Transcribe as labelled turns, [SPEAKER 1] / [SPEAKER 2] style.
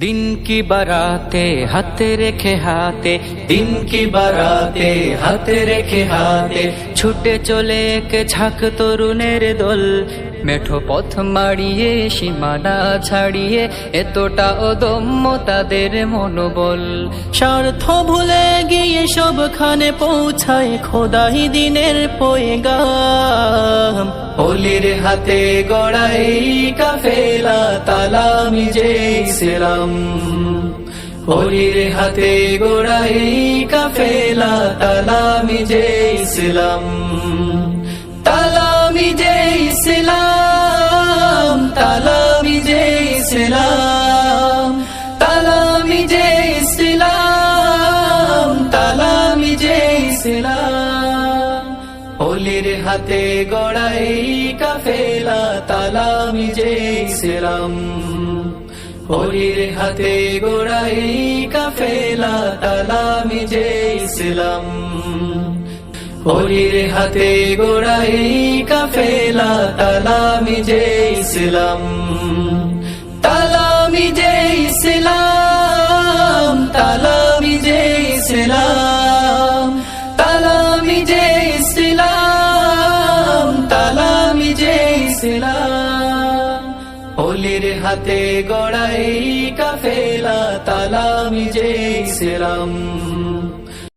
[SPEAKER 1] দিন কি বারাতে হাতে রেখে হাতে, দিন কি বারাতে হাতে রেখে হাতে, ছুটে চলে কে তরুণের দল। মেঠো পথ মাড়িয়ে, সীমানা ছাড়িয়ে, এতটা অদম্য তাদের মনোবল। স্বার্থ ভুলে গিয়ে সবখানে পৌঁছায় খোদাই দিনের পয়গাম। হোলির হাতে গড়াই কাফেলা তালামি হাতে গড়াই কাফেলা তালামি যে ইসলাম তালামি যে ইসলাম তালামি যে ইসলাম তালামি যে ইসলাম তালামি যে ইসলাম হোলির হাতে গড়াই কাফেলা তালামি যে ইসলাম। হোলির হাতে গড়াই কাফেলা তালামি যে ইসলাম। হোলির হাতে গড়াই কাফেলা তালামি যে ইসলাম। তালামি যে ইসলাম তালামি যে ইসলাম। ইসলাম হোলির হাতে গড়াই কাফেলা তালা যে ইসলাম